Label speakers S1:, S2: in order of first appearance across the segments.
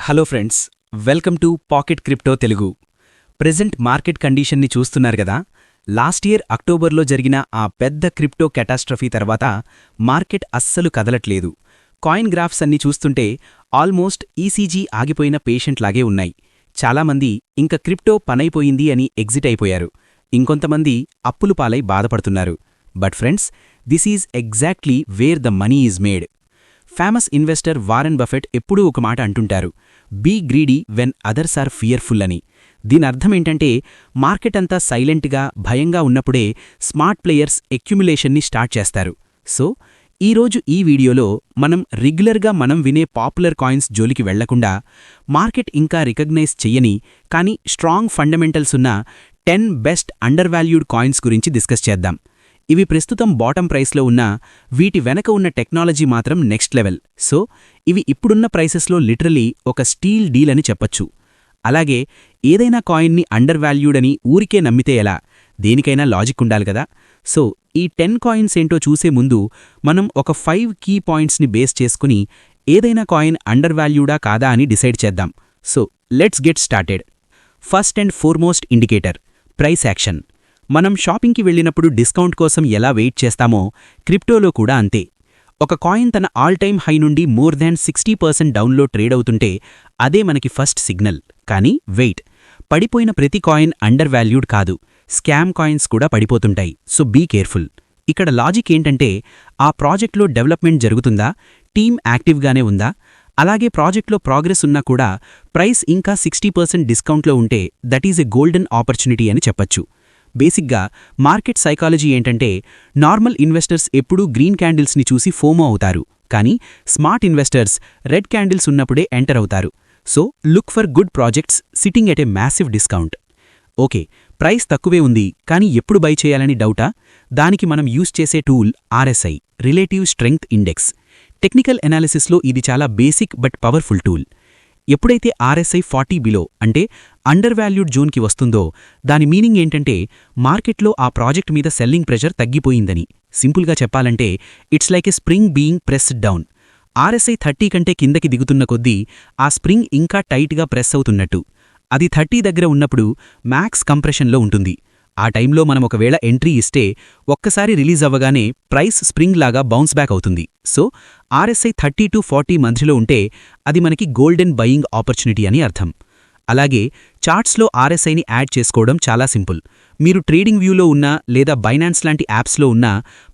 S1: Hello friends welcome to pocket crypto Telugu. Present market కండిషన్ని చూస్తున్నారు కదా last year అక్టోబర్లో జరిగిన ఆ పెద్ద క్రిప్టో కెటాస్ట్రఫీ తర్వాత మార్కెట్ అస్సలు కదలట్లేదు. కాయిన్ గ్రాఫ్స్ అన్ని చూస్తుంటే ఆల్మోస్ట్ ఈసీజీ ఆగిపోయిన పేషెంట్ లాగే ఉన్నాయి. చాలామంది ఇంక క్రిప్టో పనైపోయింది అని ఎగ్జిట్ అయిపోయారు. ఇంకొంతమంది అప్పులు పాలై బాధపడుతున్నారు. But friends this is exactly where the money is made. Famous investor Warren Buffett ఎప్పుడూ ఒక మాట అంటుంటారు be greedy when others are fearful అని. దీని అర్థమేంటంటే మార్కెట్ అంతా సైలెంట్గా భయంగా ఉన్నప్పుడే స్మార్ట్ ప్లేయర్స్ ఎక్యుములేషన్ని స్టార్ట్ చేస్తారు. సో ఈరోజు ఈ వీడియోలో మనం రెగ్యులర్గా మనం వినే పాపులర్ కాయిన్స్ జోలికి వెళ్ళకుండా మార్కెట్ ఇంకా రికగ్నైజ్ చెయ్యని కానీ స్ట్రాంగ్ ఫండమెంటల్స్ ఉన్న ten best under valued coins గురించి డిస్కస్ చేద్దాం. ఇవి ప్రస్తుతం బాటం ప్రైస్లో ఉన్న వీటి వెనక ఉన్న టెక్నాలజీ మాత్రం నెక్స్ట్ లెవెల్. సో ఇవి ఇప్పుడున్న ప్రైసెస్లో లిటరలీ ఒక స్టీల్ డీల్ అని చెప్పొచ్చు. అలాగే ఏదైనా కాయిన్ని అండర్ వాల్యూడ్ అని ఊరికే నమ్మితే ఎలా? దేనికైనా లాజిక్ ఉండాలి కదా? సో ఈ టెన్ కాయిన్స్ ఏంటో చూసే ముందు మనం ఒక ఫైవ్ కీ పాయింట్స్ని బేస్ చేసుకుని ఏదైనా కాయిన్ అండర్ వాల్యూడా కాదా అని డిసైడ్ చేద్దాం. So let's get started. First and foremost indicator price action. మనం షాపింగ్కి వెళ్ళినప్పుడు డిస్కౌంట్ కోసం ఎలా వెయిట్ చేస్తామో క్రిప్టోలో కూడా అంతే. ఒక కాయిన్ తన ఆల్ టైమ్ హై నుండి మోర్ దాన్ సిక్స్టీ పర్సెంట్ డౌన్లో ట్రేడ్ అవుతుంటే అదే మనకి ఫస్ట్ సిగ్నల్. కానీ వెయిట్. పడిపోయిన ప్రతి కాయిన్ అండర్ వాల్యూడ్ కాదు. స్కామ్ కాయిన్స్ కూడా పడిపోతుంటాయి. So be careful. ఇక్కడ లాజిక్ ఏంటంటే ఆ ప్రాజెక్ట్లో డెవలప్మెంట్ జరుగుతుందా? టీమ్ యాక్టివ్గానే ఉందా? అలాగే ప్రాజెక్ట్లో ప్రోగ్రెస్ ఉన్నా కూడా ప్రైస్ ఇంకా సిక్స్టీ పర్సెంట్ డిస్కౌంట్లో ఉంటే that is a golden opportunity అని చెప్పచ్చు. బేసిక్గా మార్కెట్ సైకాలజీ ఏంటంటే నార్మల్ ఇన్వెస్టర్స్ ఎప్పుడూ గ్రీన్ క్యాండిల్స్ని చూసి ఫోమో అవుతారు. కానీ స్మార్ట్ ఇన్వెస్టర్స్ రెడ్ క్యాండిల్స్ ఉన్నప్పుడే ఎంటర్ అవుతారు. So look for good projects sitting at a massive discount. Okay price తక్కువే ఉంది కానీ ఎప్పుడు బై చేయాలని డౌటా? దానికి మనం యూజ్ చేసే tool RSI relative strength index. Technical ఎనాలిసిస్లో ఇది చాలా బేసిక్ బట్ పవర్ఫుల్ టూల్. ఎప్పుడైతే ఆర్ఎస్ఐ ఫార్టీ బిలో అంటే అండర్ వాల్యూడ్ జోన్కి వస్తుందో దాని మీనింగ్ ఏంటంటే మార్కెట్లో ఆ ప్రాజెక్ట్ మీద సెల్లింగ్ ప్రెషర్ తగ్గిపోయిందని. సింపుల్గా చెప్పాలంటే it's like a spring being pressed down. RSI thirty కంటే కిందకి దిగుతున్న కొద్దీ ఆ స్ప్రింగ్ ఇంకా టైట్గా ప్రెస్ అవుతున్నట్టు. అది థర్టీ దగ్గర ఉన్నప్పుడు మ్యాక్స్ కంప్రెషన్లో ఉంటుంది. ఆ టైంలో మనం ఒకవేళ ఎంట్రీ ఇస్తే ఒక్కసారి రిలీజ్ అవ్వగానే ప్రైస్ స్ప్రింగ్ లాగా బౌన్స్ బ్యాక్ అవుతుంది. So RSI thirty to forty మధ్యలో ఉంటే అది మనకి గోల్డెన్ బయింగ్ ఆపర్చునిటీ అని అర్థం. అలాగే చార్ట్స్లో ఆర్ఎస్ఐని యాడ్ చేసుకోవడం చాలా సింపుల్. మీరు ట్రేడింగ్ వ్యూలో ఉన్న లేదా బైనాన్స్ లాంటి యాప్స్లో ఉన్న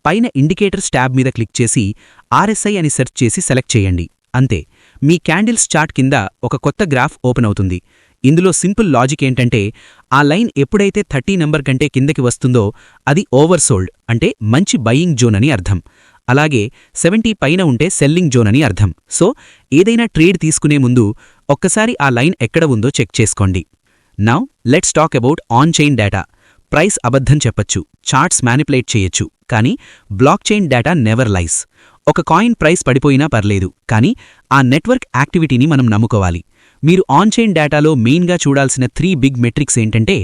S1: పైన ఇండికేటర్స్ ట్యాబ్ మీద క్లిక్ చేసి ఆర్ఎస్ఐ అని సెర్చ్ చేసి సెలెక్ట్ చేయండి. అంతే. మీ క్యాండిల్స్ చార్ట్ కింద ఒక కొత్త గ్రాఫ్ ఓపెన్ అవుతుంది. ఇందులో సింపుల్ లాజిక్ ఏంటంటే ఆ లైన్ ఎప్పుడైతే థర్టీ నెంబర్ కంటే కిందకి వస్తుందో అది ఓవర్సోల్డ్ అంటే మంచి బయింగ్ జోన్ అని అర్థం. అలాగే సెవెంటీ పైన ఉంటే సెల్లింగ్ జోన్ అని అర్థం. సో ఏదైనా ట్రేడ్ తీసుకునే ముందు ఒక్కసారి ఆ లైన్ ఎక్కడ ఉందో చెక్ చేసుకోండి. Now let's talk about on chain data. Price అబద్ధం చెప్పచ్చు చార్ట్స్ మ్యానిపులేట్ చేయొచ్చు కానీ block chain data never lies. ఒక కాయిన్ ప్రైస్ పడిపోయినా పర్లేదు కానీ ఆ నెట్వర్క్ యాక్టివిటీని మనం నమ్ముకోవాలి. మీరు ఆన్ చైన్ డేటాలో మెయిన్గా చూడాల్సిన త్రీ బిగ్ మెట్రిక్స్ ఏంటంటే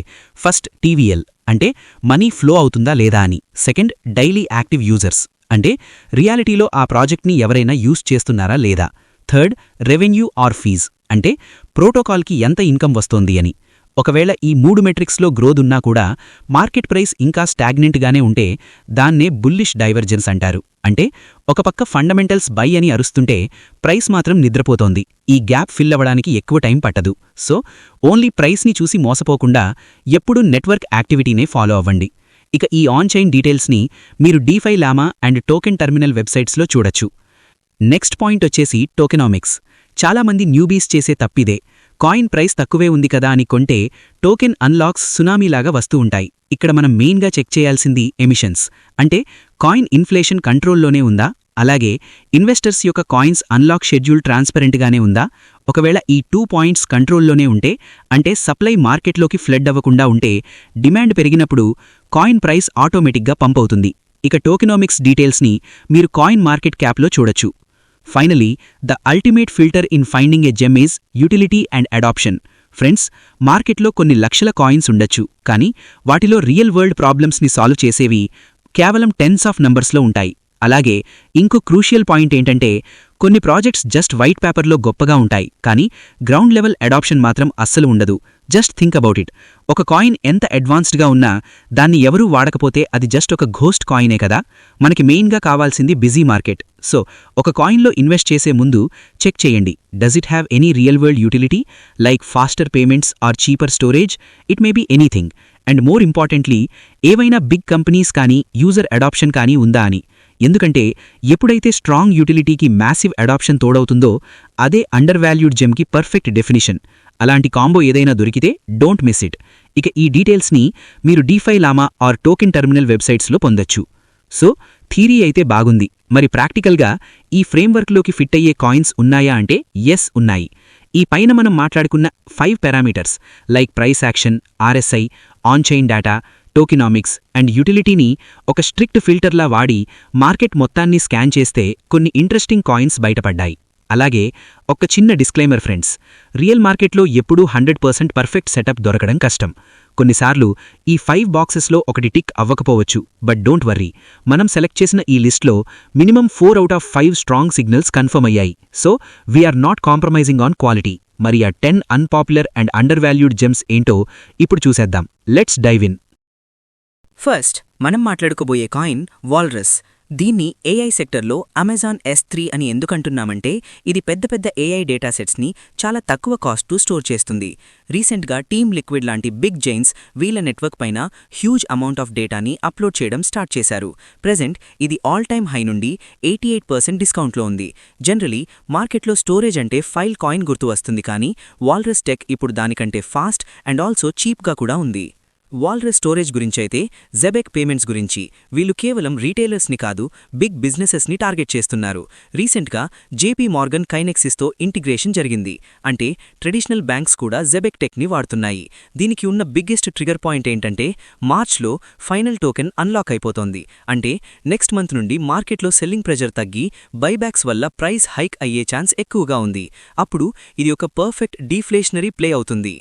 S1: ఫస్ట్ టీవీఎల్ అంటే మనీ ఫ్లో అవుతుందా లేదా అని. Second daily active users. అంటే రియాలిటీలో ఆ ప్రాజెక్ట్ని ఎవరైనా యూజ్ చేస్తున్నారా లేదా? Third revenue or fees. అంటే ప్రోటోకాల్కి ఎంత ఇన్కమ్ వస్తోంది అని. ఒకవేళ ఈ మూడు మెట్రిక్స్లో గ్రోత్ ఉన్నా కూడా మార్కెట్ ప్రైస్ ఇంకా స్టాగ్నెంట్గానే ఉంటే దాన్నే బుల్లిష్ డైవర్జెన్స్ అంటారు. అంటే ఒక పక్క ఫండమెంటల్స్ బై అని అరుస్తుంటే ప్రైస్ మాత్రం నిద్రపోతోంది. ఈ గ్యాప్ ఫిల్ అవ్వడానికి ఎక్కువ టైం పట్టదు. సో ఓన్లీ ప్రైస్ని చూసి మోసపోకుండా ఎప్పుడూ నెట్వర్క్ యాక్టివిటీనే ఫాలో అవ్వండి. ఇక ఈ ఆన్ చైన్ డీటెయిల్స్ని మీరు డీఫై లామా అండ్ టోకెన్ టెర్మినల్ వెబ్సైట్స్లో చూడొచ్చు. నెక్స్ట్ పాయింట్ వచ్చేసి టోకెనామిక్స్ చాలామంది న్యూబీస్ చేసే తప్పిదే. కాయిన్ ప్రైస్ తక్కువే ఉంది కదా అని కొంటే టోకెన్ అన్లాక్స్ సునామీలాగా వస్తూ ఉంటాయి. ఇక్కడ మనం మెయిన్గా చెక్ చేయాల్సింది ఎమిషన్స్ అంటే కాయిన్ ఇన్ఫ్లేషన్ కంట్రోల్లోనే ఉందా? అలాగే ఇన్వెస్టర్స్ యొక్క కాయిన్స్ అన్లాక్ షెడ్యూల్ ట్రాన్స్పరెంట్గానే ఉందా? ఒకవేళ ఈ టూ పాయింట్స్ కంట్రోల్లోనే ఉంటే అంటే సప్లై మార్కెట్లోకి ఫ్లడ్ అవ్వకుండా ఉంటే డిమాండ్ పెరిగినప్పుడు కాయిన్ ప్రైస్ ఆటోమేటిక్గా పంప్ అవుతుంది. ఇక టోకెనామిక్స్ డీటెయిల్స్ని మీరు కాయిన్ మార్కెట్ క్యాప్లో చూడొచ్చు. Finally the ultimate filter in finding a gem is utility and adoption. Friends మార్కెట్లో కొన్ని లక్షల కాయిన్స్ ఉండొచ్చు కానీ వాటిలో రియల్ వరల్డ్ ప్రాబ్లమ్స్ని సాల్వ్ చేసేవి కేవలం టెన్స్ ఆఫ్ నంబర్స్లో ఉంటాయి. అలాగే ఇంకో క్రూషియల్ పాయింట్ ఏంటంటే కొన్ని ప్రాజెక్ట్స్ జస్ట్ వైట్ పేపర్లో గొప్పగా ఉంటాయి కానీ గ్రౌండ్ లెవెల్ అడాప్షన్ మాత్రం అస్సలు ఉండదు. Just think about it. ఒక కాయిన్ ఎంత అడ్వాన్స్డ్గా ఉన్నా దాన్ని ఎవరూ వాడకపోతే అది జస్ట్ ఒక ఘోస్ట్ కాయినే కదా? మనకి మెయిన్గా కావాల్సింది బిజీ మార్కెట్. సో ఒక కాయిన్లో ఇన్వెస్ట్ చేసే ముందు చెక్ చేయండి. Does it have any real world utility? Like faster payments or cheaper storage? It may be anything. And more importantly ఏవైనా బిగ్ కంపెనీస్ కానీ యూజర్ అడాప్షన్ కానీ ఉందా అని. ఎందుకంటే ఎప్పుడైతే స్ట్రాంగ్ యూటిలిటీకి మ్యాసివ్ అడాప్షన్ తోడవుతుందో అదే అండర్ వాల్యూడ్ జెమ్కి పర్ఫెక్ట్ డెఫినిషన్. అలాంటి కాంబో ఏదైనా దొరికితే డోంట్ మిస్ ఇట్. ఇక ఈ డీటెయిల్స్ని మీరు డీఫై లామా ఆర్ టోకెన్ టెర్మినల్ వెబ్సైట్స్లో పొందొచ్చు. సో థీరీ అయితే బాగుంది. మరి ప్రాక్టికల్గా ఈ ఫ్రేమ్వర్క్లోకి ఫిట్ అయ్యే కాయిన్స్ ఉన్నాయా అంటే ఎస్ ఉన్నాయి. ఈ పైన మనం మాట్లాడుకున్న five parameters like price action RSI on chain data tokenomics and యుటిలిటీని ఒక స్ట్రిక్ట్ ఫిల్టర్లా వాడి మార్కెట్ మొత్తాన్ని స్కాన్ చేస్తే కొన్ని ఇంట్రెస్టింగ్ కాయిన్స్ బయటపడ్డాయి. అలాగే ఒక చిన్న డిస్క్లైమర్ ఫ్రెండ్స్ రియల్ మార్కెట్లో ఎప్పుడూ హండ్రెడ్ పర్సెంట్ పర్ఫెక్ట్ సెటప్ దొరకడం కష్టం. కొన్నిసార్లు ఈ ఫైవ్ బాక్సెస్లో ఒకటి టిక్ అవ్వకపోవచ్చు బట్ డోంట్ వర్రీ. మనం సెలెక్ట్ చేసిన ఈ లిస్ట్లో minimum four out of five strong signals confirm అయ్యాయి. So we are not compromising on quality. మరి ఆ ten unpopular and undervalued gems ఏంటో ఇప్పుడు చూసేద్దాం. Let's dive in.
S2: ఫస్ట్ మనం మాట్లాడుకోబోయే కాయిన్ వాల్రస్ దీన్ని ఏఐ సెక్టర్లో అమెజాన్ ఎస్ త్రీ అని ఎందుకంటున్నామంటే ఇది పెద్ద పెద్ద ఏఐ డేటాసెట్స్ని చాలా తక్కువ కాస్ట్తో స్టోర్ చేస్తుంది. రీసెంట్గా టీమ్ లిక్విడ్ లాంటి బిగ్ జైన్స్ వీళ్ళ నెట్వర్క్ పైన హ్యూజ్ అమౌంట్ ఆఫ్ డేటాని అప్లోడ్ చేయడం స్టార్ట్ చేశారు. ప్రెజెంట్ ఇది ఆల్ టైమ్ హై నుండి ఎయిటీ ఎయిట్ పర్సెంట్ డిస్కౌంట్లో ఉంది. జనరలీ మార్కెట్లో స్టోరేజ్ అంటే ఫైల్ కాయిన్ గుర్తు వస్తుంది కానీ వాల్రస్ టెక్ ఇప్పుడు దానికంటే ఫాస్ట్ అండ్ ఆల్సో చీప్గా కూడా ఉంది. వాల్రెస్ స్టోరేజ్ గురించైతే జెబెక్ పేమెంట్స్ గురించి వీళ్ళు కేవలం రీటైలర్స్ని కాదు బిగ్ బిజినెసెస్ని టార్గెట్ చేస్తున్నారు. రీసెంట్గా జేపీ మార్గన్ కైనెక్సిస్తో ఇంటిగ్రేషన్ జరిగింది. అంటే ట్రెడిషనల్ బ్యాంక్స్ కూడా జెబెక్ టెక్ని వాడుతున్నాయి. దీనికి ఉన్న బిగ్గెస్ట్ ట్రిగర్ పాయింట్ ఏంటంటే మార్చ్లో ఫైనల్ టోకెన్ అన్లాక్ అయిపోతోంది. అంటే నెక్స్ట్ మంత్ నుండి మార్కెట్లో సెల్లింగ్ ప్రెజర్ తగ్గి బైబ్యాక్స్ వల్ల ప్రైస్ హైక్ అయ్యే ఛాన్స్ ఎక్కువగా ఉంది. అప్పుడు ఇది ఒక పర్ఫెక్ట్ డీఫ్లేషనరీ ప్లే అవుతుంది.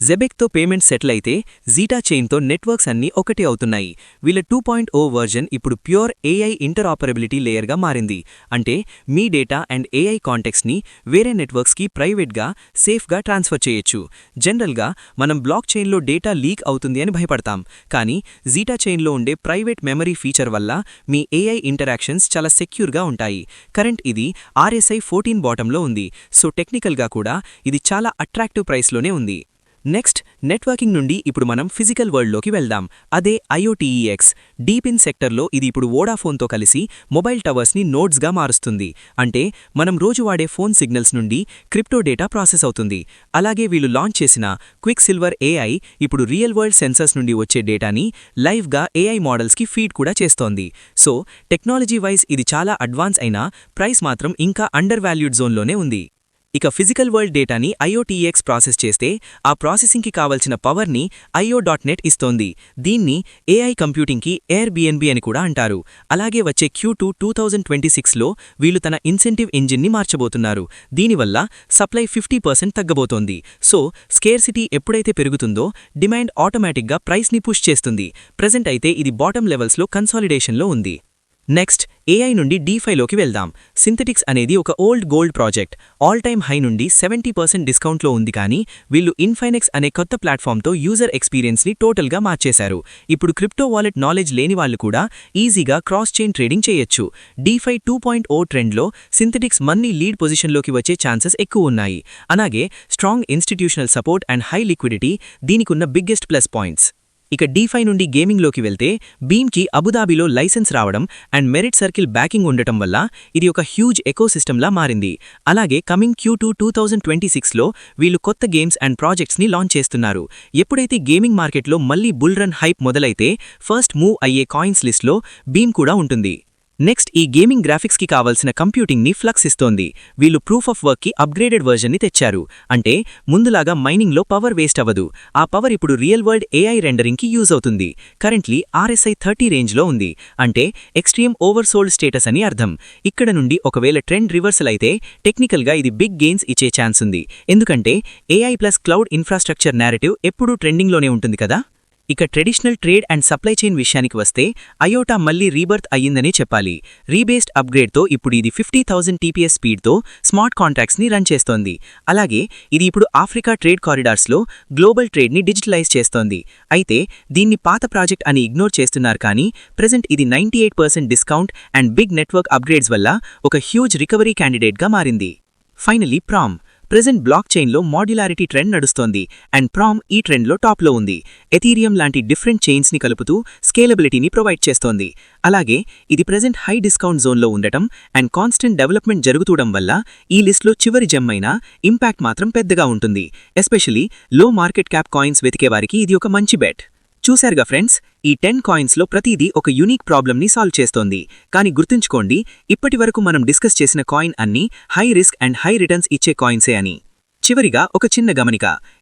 S2: జెబెక్తో పేమెంట్ సెటిల్ అయితే జీటా చైన్తో నెట్వర్క్స్ అన్నీ ఒకటే అవుతున్నాయి. వీళ్ళ టూ పాయింట్ ఓ వర్జన్ ఇప్పుడు ప్యూర్ ఏఐ ఇంటరాపరబిలిటీ లేయర్గా మారింది. అంటే మీ డేటా అండ్ ఏఐ కాంటెక్స్ని వేరే నెట్వర్క్స్కి ప్రైవేట్గా సేఫ్గా ట్రాన్స్ఫర్ చేయొచ్చు. జనరల్గా మనం బ్లాక్ చైన్లో డేటా లీక్ అవుతుంది అని భయపడతాం. కానీ జీటా చైన్లో ఉండే ప్రైవేట్ మెమరీ ఫీచర్ వల్ల మీ ఏఐ ఇంటరాక్షన్స్ చాలా సెక్యూర్గా ఉంటాయి. కరెంట్ ఇది ఆర్ఎస్ఐ ఫోర్టీన్ బాటంలో ఉంది. సో టెక్నికల్గా కూడా ఇది చాలా అట్రాక్టివ్ ప్రైస్లోనే ఉంది. నెక్స్ట్ నెట్వర్కింగ్ నుండి ఇప్పుడు మనం ఫిజికల్ వరల్డ్లోకి వెళ్దాం. అదే ఐఓటీఈఎక్స్ డీపిన్ సెక్టర్లో ఇది ఇప్పుడు వోడాఫోన్తో కలిసి మొబైల్ టవర్స్ని నోడ్స్గా మారుస్తుంది. అంటే మనం రోజు వాడే ఫోన్ సిగ్నల్స్ నుండి క్రిప్టో డేటా ప్రాసెస్ అవుతుంది. అలాగే వీళ్ళు లాంచ్ చేసిన క్విక్ సిల్వర్ ఏఐ ఇప్పుడు రియల్ వరల్డ్ సెన్సర్స్ నుండి వచ్చే డేటాని లైవ్గా ఏఐ మోడల్స్కి ఫీడ్ కూడా చేస్తోంది. సో టెక్నాలజీ వైజ్ ఇది చాలా అడ్వాన్స్ అయినా ప్రైస్ మాత్రం ఇంకా అండర్ వాల్యూడ్ జోన్లోనే ఉంది. ఇక ఫిజికల్ వరల్డ్ డేటాని ఐఓటీఎక్స్ ప్రాసెస్ చేస్తే ఆ ప్రాసెసింగ్కి కావలసిన పవర్ని ఐఓ డాట్ నెట్ ఇస్తోంది. దీన్ని ఏఐ కంప్యూటింగ్కి ఎయిర్ బిఎన్బి అని కూడా అంటారు. అలాగే వచ్చే Q two two thousand twenty సిక్స్లో వీళ్ళు తన ఇన్సెంటివ్ ఇంజిన్ని మార్చబోతున్నారు. దీనివల్ల సప్లై ఫిఫ్టీ పర్సెంట్ తగ్గబోతోంది. సో స్కేర్సిటీ ఎప్పుడైతే పెరుగుతుందో డిమాండ్ ఆటోమేటిక్గా ప్రైస్ని పుష్ చేస్తుంది. ప్రెజెంట్ అయితే ఇది బాటమ్ లెవెల్స్లో కన్సాలిడేషన్లో ఉంది. నెక్స్ట్ ఏఐ నుండి డీఫైలోకి వెళ్దాం. సింథటిక్స్ అనేది ఒక old gold project all time high నుండి సెవెంటీ పర్సెంట్ డిస్కౌంట్లో ఉంది కానీ వీళ్ళు ఇన్ఫైనెక్స్ అనే కొత్త ప్లాట్ఫామ్తో యూజర్ ఎక్స్పీరియన్స్ని టోటల్గా మార్చేశారు. ఇప్పుడు క్రిప్టో వాలెట్ నాలెడ్జ్ లేని వాళ్ళు కూడా ఈజీగా క్రాస్ చైన్ ట్రేడింగ్ చేయొచ్చు. డీఫై టూ పాయింట్ ఓ ట్రెండ్లో సింథటిక్స్ మన్నీ లీడ్ పొజిషన్లోకి వచ్చే ఛాన్సెస్ ఎక్కువ ఉన్నాయి. అలాగే strong institutional support and high liquidity దీనికున్న biggest plus points ఇక డీఫై నుండి గేమింగ్లోకి వెళ్తే బీమ్కి అబుదాబిలో లైసెన్స్ రావడం అండ్ మెరిట్ సర్కిల్ బ్యాకింగ్ ఉండటం వల్ల ఇది ఒక హ్యూజ్ ఎకోసిస్టమ్లా మారింది. అలాగే coming Q two two thousand twenty సిక్స్లో వీళ్ళు కొత్త గేమ్స్ అండ్ ప్రాజెక్ట్స్ని లాంచ్ చేస్తున్నారు. ఎప్పుడైతే గేమింగ్ మార్కెట్లో మళ్ళీ బుల్ రన్ హైప్ మొదలైతే ఫస్ట్ మూవ్ అయ్యే కాయిన్స్ లిస్ట్లో బీమ్ కూడా ఉంటుంది. నెక్స్ట్ ఈ గేమింగ్ గ్రాఫిక్స్కి కావాల్సిన కంప్యూటింగ్ని ఫ్లక్స్ ఇస్తోంది. వీళ్ళు ప్రూఫ్ ఆఫ్ వర్క్కి అప్గ్రేడెడ్ వర్జన్ని తెచ్చారు. అంటే ముందులాగా మైనింగ్లో పవర్ వేస్ట్ అవ్వదు. ఆ పవర్ ఇప్పుడు రియల్ వరల్డ్ ఏఐ రెండరింగ్కి యూజ్ అవుతుంది. కరెంట్లీ ఆర్ఎస్ఐ థర్టీ రేంజ్లో ఉంది. అంటే ఎక్స్ట్రీమ్ ఓవర్సోల్డ్ స్టేటస్ అని అర్థం. ఇక్కడ నుండి ఒకవేళ ట్రెండ్ రివర్సల్ అయితే టెక్నికల్గా ఇది బిగ్ గెయిన్స్ ఇచ్చే ఛాన్స్ ఉంది. ఎందుకంటే AI plus cloud infrastructure narrative ఎప్పుడూ ట్రెండింగ్లోనే ఉంటుంది కదా? ఇక traditional trade and supply chain విషయానికి వస్తే అయోటా మళ్ళీ రీబర్త్ అయ్యిందనే చెప్పాలి. రీబేస్డ్ అప్గ్రేడ్తో ఇప్పుడు ఇది ఫిఫ్టీ థౌసండ్ టీపీఎస్ స్పీడ్తో స్మార్ట్ కాంట్రాక్ట్స్ని రన్ చేస్తోంది. అలాగే ఇది ఇప్పుడు ఆఫ్రికా ట్రేడ్ కారిడార్స్లో గ్లోబల్ ట్రేడ్ని డిజిటలైజ్ చేస్తోంది. అయితే దీన్ని పాత ప్రాజెక్ట్ అని ఇగ్నోర్ చేస్తున్నారు కానీ ప్రజెంట్ ఇది ninety eight percent discount and big network upgrades వల్ల ఒక హ్యూజ్ రికవరీ క్యాండిడేట్గా మారింది. Finally Prom. ప్రెజెంట్ బ్లాక్ చైన్లో మాడ్యులారిటీ ట్రెండ్ నడుస్తోంది అండ్ ప్రామ్ ఈ ట్రెండ్లో టాప్లో ఉంది. ఎథీరియం లాంటి డిఫరెంట్ చైన్స్ని కలుపుతూ స్కేలబిలిటీని ప్రొవైడ్ చేస్తోంది. అలాగే ఇది ప్రెజెంట్ హై డిస్కౌంట్ జోన్లో ఉండటం అండ్ కాన్స్టెంట్ డెవలప్మెంట్ జరుగుతూడం వల్ల ఈ లిస్ట్లో చివరి జెమ్ అయినా ఇంపాక్ట్ మాత్రం పెద్దగా ఉంటుంది. ఎస్పెషలీ లో మార్కెట్ క్యాప్ కాయిన్స్ వెతికేవారికి ఇది ఒక మంచి బెట్ చూశారుగా ఫ్రెండ్స్ ఈ టెన్ కాయిన్స్లో ప్రతిదీ ఒక యూనిక్ ప్రాబ్లమ్ని సాల్వ్ చేస్తోంది. కానీ గుర్తుంచుకోండి ఇప్పటివరకు మనం డిస్కస్ చేసిన కాయిన్ అన్నీ high risk and high returns ఇచ్చే కాయిన్సే అని. చివరిగా ఒక చిన్న గమనిక.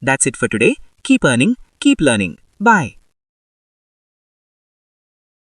S2: That's it for today. Keep earning, keep learning. Bye.